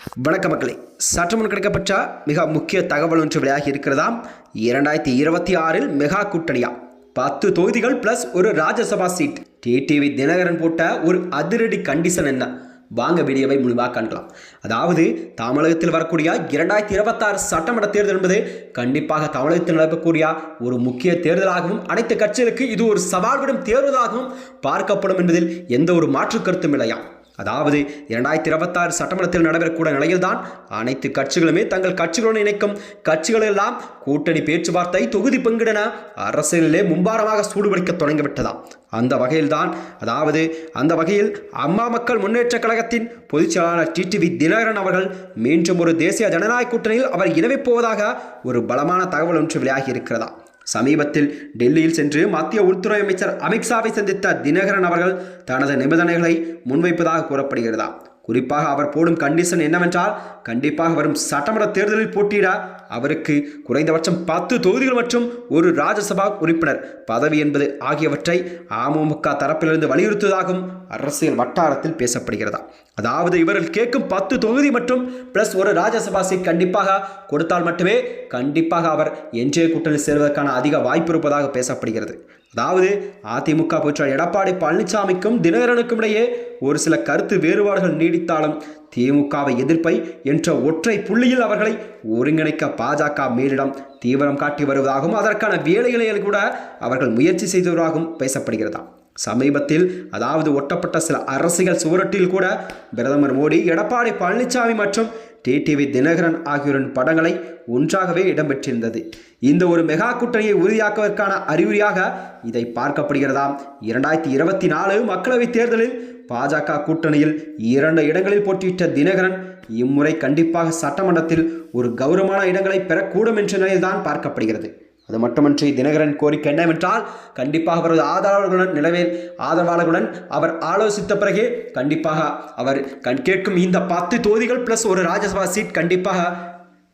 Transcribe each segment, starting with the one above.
வணக்க மக்களே. சற்று முன் கிடைக்கப்பட்ட மிக முக்கிய தகவல் ஒன்று வெளியாகி இருக்கிறதாம். இரண்டாயிரத்தி இருபத்தி ஆறில் மெகா கூட்டணியா? பத்து தொகுதிகள் பிளஸ் ஒரு ராஜ்யசபா சீட். டிடிவி தினகரன் போட்ட ஒரு அதிரடி கண்டிஷன் என்ன? வாங்க வீடியோவை முழுவாக காண்கலாம். அதாவது தமிழகத்தில் வரக்கூடிய இரண்டாயிரத்தி இருபத்தாறு சட்டமன்ற தேர்தல் என்பது கண்டிப்பாக தமிழகத்தில் நடக்கக்கூடிய ஒரு முக்கிய தேர்தலாகவும் அனைத்து கட்சிகளுக்கு இது ஒரு சவால் விடும் தேர்தலாகவும் பார்க்கப்படும் என்பதில் எந்த ஒரு மாற்று கருத்தும் இல்லையா அதாவது இரண்டாயிரத்தி இருபத்தாறு சட்டமன்றத்தில் நடைபெறக்கூடிய நிலையில்தான் அனைத்து கட்சிகளுமே தங்கள் கட்சிகளுடன் இணைக்கும். கட்சிகள் எல்லாம் கூட்டணி பேச்சுவார்த்தை தொகுதி பங்கிடன அரசியலிலே மும்பாரமாக சூடுபிடிக்க தொடங்கிவிட்டதாம். அந்த வகையில்தான் அதாவது அந்த வகையில் அம்மா மக்கள் முன்னேற்ற கழகத்தின் பொதுச் செயலாளர் டிடிவி தினகரன் அவர்கள் மீண்டும் ஒரு தேசிய ஜனநாயக கூட்டணியில் அவர் இணைவிப் போவதாக ஒரு பலமான தகவல் ஒன்று வெளியாகி இருக்கிறதா சமீபத்தில் டெல்லியில் சென்று மத்திய உள்துறை அமைச்சர் அமித்ஷாவை சந்தித்த தினகரன் அவர்கள் தனது நிபந்தனைகளை முன்வைப்பதாக கூறப்படுகிறதா? குறிப்பாக அவர் போடும் கண்டிஷன் என்னவென்றால் கண்டிப்பாக வரும் சட்டமன்ற தேர்தலில் போட்டியிட அவருக்கு குறைந்தபட்சம் பத்து தொகுதிகள் மற்றும் ஒரு ராஜ்யசபா உறுப்பினர் பதவி என்பது ஆகியவற்றை அமமுக தரப்பிலிருந்து வலியுறுத்துவதாகவும் அரசியல் வட்டாரத்தில் பேசப்படுகிறதா? அதாவது இவர்கள் கேட்கும் பத்து தொகுதி மற்றும் பிளஸ் ஒரு ராஜ்யசபா சீட் கண்டிப்பாக கொடுத்தால் மட்டுமே கண்டிப்பாக அவர் என்ஜே கூட்டணி சேர்வதற்கான அதிக வாய்ப்பு இருப்பதாக பேசப்படுகிறது. அதாவது அதிமுக பொற்றார் எடப்பாடி பழனிசாமிக்கும் தினகரனுக்கும் இடையே ஒரு சில கருத்து வேறுபாடுகள் நீடித்தாலும் திமுகவை எதிர்ப்பை என்ற ஒற்றை புள்ளியில் அவர்களை ஒருங்கிணைக்க பாஜக மேலிடம் தீவிரம் காட்டி வருவதாகவும் அதற்கான வேலைகளை கூட அவர்கள் முயற்சி செய்தவராகவும் பேசப்படுகிறதா சமீபத்தில் அதாவது ஒட்டப்பட்ட சில அரசியல் சுவரட்டில் கூட பிரதமர் மோடி எடப்பாடி பழனிசாமி மற்றும் டிடிவி தினகரன் ஆகியோரின் படங்களை ஒன்றாகவே இடம்பெற்றிருந்தது. இந்த ஒரு மெகா கூட்டணியை உறுதியாக்குவதற்கான அறிகுறியாக இதை பார்க்கப்படுகிறதாம். இரண்டாயிரத்தி இருபத்தி நாலு மக்களவைத் தேர்தலில் பாஜக கூட்டணியில் இரண்டு இடங்களில் போட்டியிட்ட தினகரன் இம்முறை கண்டிப்பாக சட்டமன்றத்தில் ஒரு கௌரவமான இடங்களை பெறக்கூடும் என்ற நிலையில்தான் பார்க்கப்படுகிறது. அது மட்டுமன்றி தினகரன் கோரிக்கை என்னவென்றால் கண்டிப்பாக அவரது ஆதரவாளர்களுடன் நிலவேல் ஆதரவாளர்களுடன் அவர் ஆலோசித்த பிறகே கண்டிப்பாக அவர் கண் கேட்கும் இந்த பத்து தொகுதிகள் பிளஸ் ஒரு ராஜ்யசபா சீட் கண்டிப்பாக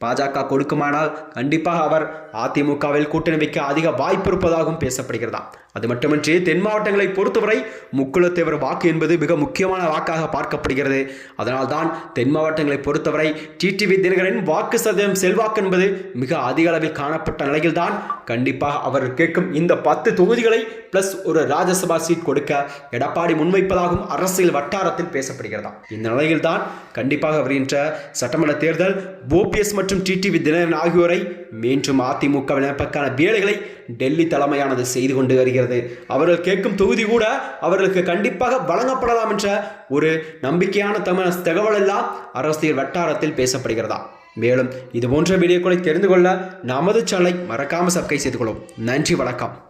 பாஜக கொடுக்குமானால் கண்டிப்பாக அவர் அதிமுகவில் கூட்டணி வைக்க அதிக வாய்ப்பு இருப்பதாகவும் பேசப்படுகிறதா? அது மட்டுமின்றி தென் மாவட்டங்களை பொறுத்தவரை முக்குளத்தேவர் வாக்கு என்பது மிக முக்கியமான வாக்காக பார்க்கப்படுகிறது. அதனால்தான் தென் மாவட்டங்களை பொறுத்தவரை டிடிவி தினகரன் வாக்கு சதவீதம் செல்வாக்கு என்பது மிக அதிக அளவில் காணப்பட்ட நிலையில்தான் கண்டிப்பாக அவர் கேட்கும் இந்த பத்து தொகுதிகளை பிளஸ் ஒரு ராஜ்யசபா சீட் கொடுக்க எடப்பாடி முன்வைப்பதாகவும் அரசியல் வட்டாரத்தில் பேசப்படுகிறதா. இந்த நிலையில்தான் கண்டிப்பாக வருகின்ற சட்டமன்ற தேர்தல் ஓபிஎஸ் மற்றும் டிடிவி தினகரன் ஆகியோரை மீண்டும் அதிமுக வினப்பக்கான வேலைகளை டெல்லி தலைமையானது செய்து கொண்டு வருகிறது. அவர்கள் கேட்கும் தொகுதி கூட அவர்களுக்கு கண்டிப்பாக வழங்கப்படலாம் என்ற ஒரு நம்பிக்கையான தமிழ் தகவல் எல்லாம் அரசியல் வட்டாரத்தில் பேசப்படுகிறதா. மேலும் இது போன்ற வீடியோக்களை தெரிந்து கொள்ள நமது சேனலை மறக்காமல் சப்ஸ்கிரைப் செய்து கொள்ளும். நன்றி வணக்கம்.